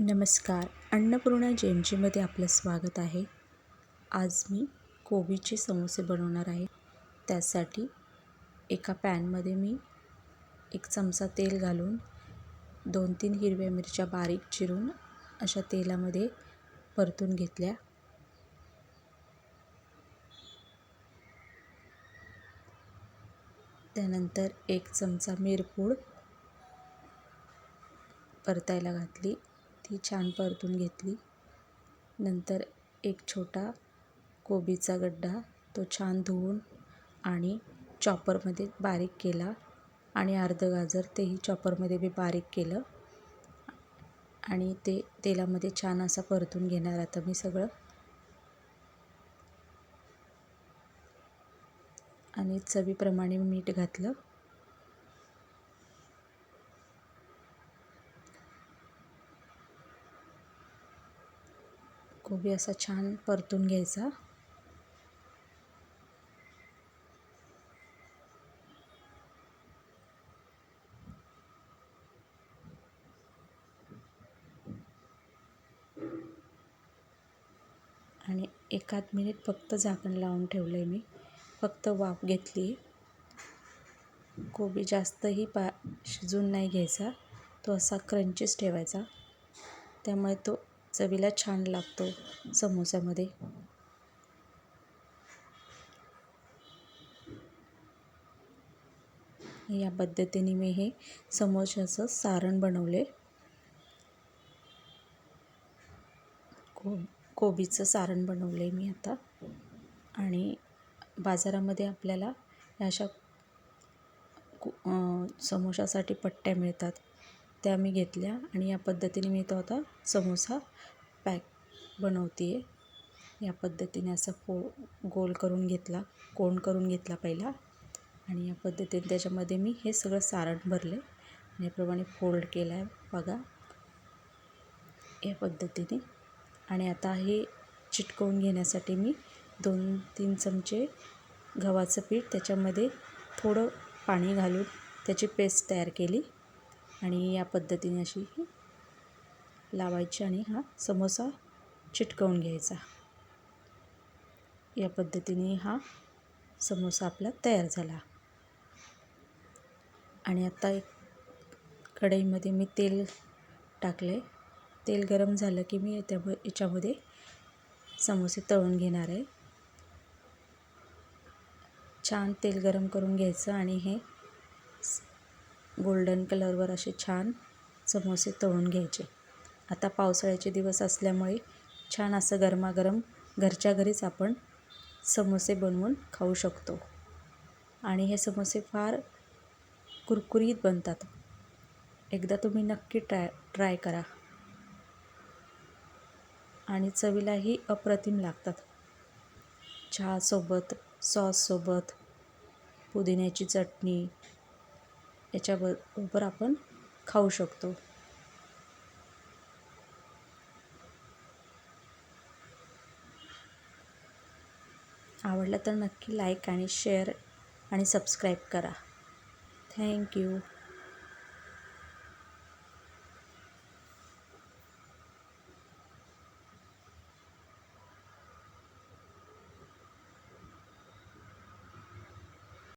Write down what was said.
नमस्कार. अन्नपूर्णा जेमजीमध्ये आपलं स्वागत आहे. आज मी कोबीचे समोसे बनवणार आहे. त्यासाठी एका पॅनमध्ये मी एक चमचा तेल घालून दोन तीन हिरव्या मिरच्या बारीक चिरून अशा तेलामध्ये परतून घेतल्या. त्यानंतर एक चमचा मिरपूड परतायला घातली. ती छान परतून घेतली. नंतर एक छोटा कोबीचा गड्डा तो छान धुवून आणि चॉपरमध्ये बारीक केला आणि अर्धं गाजर तेही चॉपरमध्ये मी बारीक केलं. आणि ते तेलामध्ये छान असं परतून घेणार आता मी सगळं. आणि चवीप्रमाणे मीठ घातलं. कोबी असा छान परतून घ्यायचा. आणि एकाद मिनिट फक्त झाकण लावून ठेवलं आहे मी. फक्त वाफ घेतली. कोबी जास्तही पा शिजून नाही घ्यायचा. तो असा क्रंचीच ठेवायचा. त्यामुळे तो चवीला छान लागतो समोसामध्ये. या पद्धतीने मी हे समोशाचं सारण बनवले. को कोबीचं सारण बनवले मी आता. आणि बाजारामध्ये आपल्याला अशा समोशासाठी पट्ट्या मिळतात. त्या मी घेतल्या आणि या पद्धतीने मी तो आता समोसा पॅक बनवते आहे या पद्धतीने असं फो गोल करून घेतला कोण करून घेतला पहिला. आणि या पद्धतीने त्याच्यामध्ये मी हे सगळं सारण भरले आणि याप्रमाणे फोल्ड केला आहे बघा. या पद्धतीने. आणि आता हे चिटकवून घेण्यासाठी मी दोन तीन चमचे गव्हाचं पीठ त्याच्यामध्ये थोडं पाणी घालून त्याची पेस्ट तयार केली. आणि या पद्धतीने अशी लावायची आणि हा समोसा चिटकवून घ्यायचा. या पद्धतीने हा समोसा आपला तयार झाला. आणि आता एक कढईमध्ये मी तेल टाकले. तेल गरम झालं की मी त्या याच्यामध्ये समोसे तळून घेणार आहे. छान तेल गरम करून घ्यायचं आणि हे गोल्डन कलरवर असे छान समोसे तळून घ्यायचे. आता पावसाळ्याचे दिवस असल्यामुळे छान असं गरमागरम घरच्या घरीच आपण समोसे बनवून खाऊ शकतो. आणि हे समोसे फार कुरकुरीत बनतात. एकदा तुम्ही नक्की ट्राय ट्राय करा. आणि चवीलाही अप्रतिम लागतात. चहासोबत सॉससोबत पुदिन्याची चटणी याच्याबरोबर आपण खाऊ शकतो. आवडलं तर नक्की लाईक आणि शेअर आणि सबस्क्राईब करा. थँक्यू